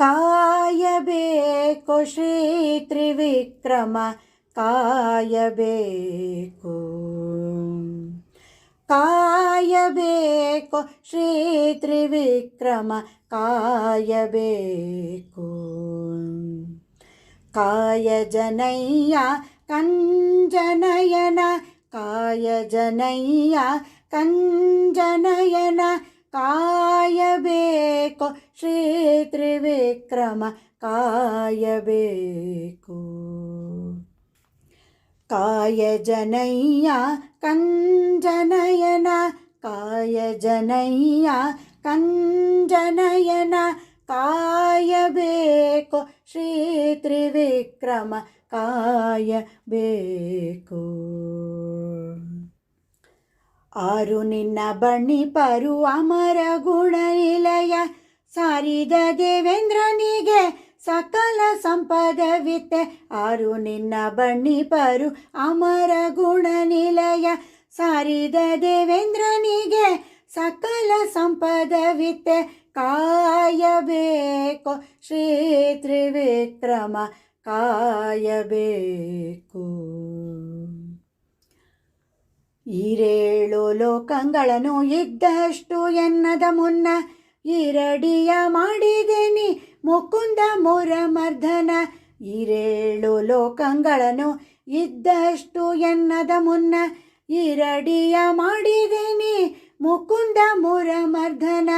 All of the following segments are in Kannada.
कायबेको श्री को कायबेको कायबेको श्री त्रिव्रम कायबेको कायजनैया कञ्जनयन कायजनैया कञ्जनयन काय श्रीत्रिविक्रम काय कायजनैया कञ्जनयन काय जनैया कञ्जनयन काय वेको क्षीत्रिवक्रम काय बेको ಆರು ನಿನ್ನ ಬಣ್ಣಿ ಪರು ಅಮರ ಗುಣ ನಿಲಯ ಸಾರಿದ ದೇವೇಂದ್ರನಿಗೆ ಸಕಲ ಸಂಪದವಿತ್ತೆ ಆರು ನಿನ್ನ ಬಣ್ಣಿ ಪರು ಅಮರ ಗುಣ ನಿಲಯ ಸಾರಿದ ದೇವೇಂದ್ರನಿಗೆ ಸಕಲ ಸಂಪದವಿತ್ತೆ ಕಾಯಬೇಕು ಶ್ರೀ ತ್ರಿವಿಕ್ರಮ ಕಾಯಬೇಕು ಈರೇಳು ಲೋಕಗಳನ್ನು ಇದ್ದಷ್ಟು ಎನ್ನದ ಮುನ್ನ ಈರಡಿಯ ಮಾಡಿದೆನಿ ಮುಕುಂದ ಮುರಮರ್ಧನ ಈರೇಳು ಲೋಕಗಳನ್ನು ಇದ್ದಷ್ಟು ಎನ್ನದ ಮುನ್ನ ಇರಡಿಯ ಮಾಡಿದೆನಿ ಮುಕುಂದ ಮುರಮರ್ಧನ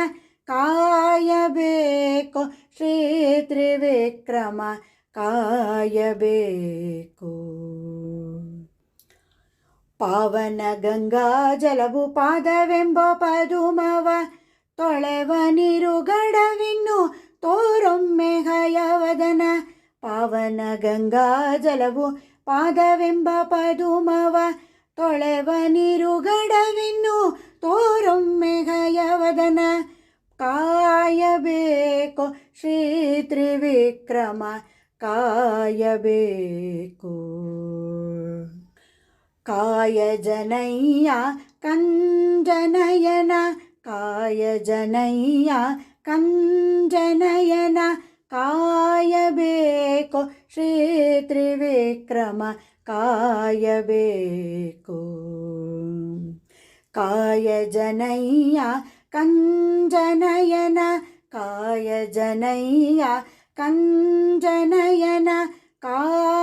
ಕಾಯಬೇಕು ಶ್ರೀ ತ್ರಿವಿಕ್ರಮ ಕಾಯಬೇಕು ಪಾವನ ಗಂಗಾ ಜಲವು ಪಾದವೆಂಬ ಪದುಮವ ತೊಳೆವ ನಿರುಗಡವಿನ್ನು ತೋರೊಮ್ಮೆ ಹಯವದನ ಪಾವನ ಗಂಗಾ ಜಲವು ಪಾದವೆಂಬ ಪದುಮವ ತೊಳೆವ ನಿರುಗಡವಿನ್ನು ತೋರೊಮ್ಮೆ ಹಯವದನ ಕಾಯಬೇಕು ಶ್ರೀ ತ್ರಿವಿಕ್ರಮ ಕಾಯಬೇಕು कायजनैया कञ्जनयन कायजनैया कञ्जनयन कायबेको श्रीत्रिविक्रम कायबेको कायजनैया कञ्जनयन कायजनैया कञ्जनयन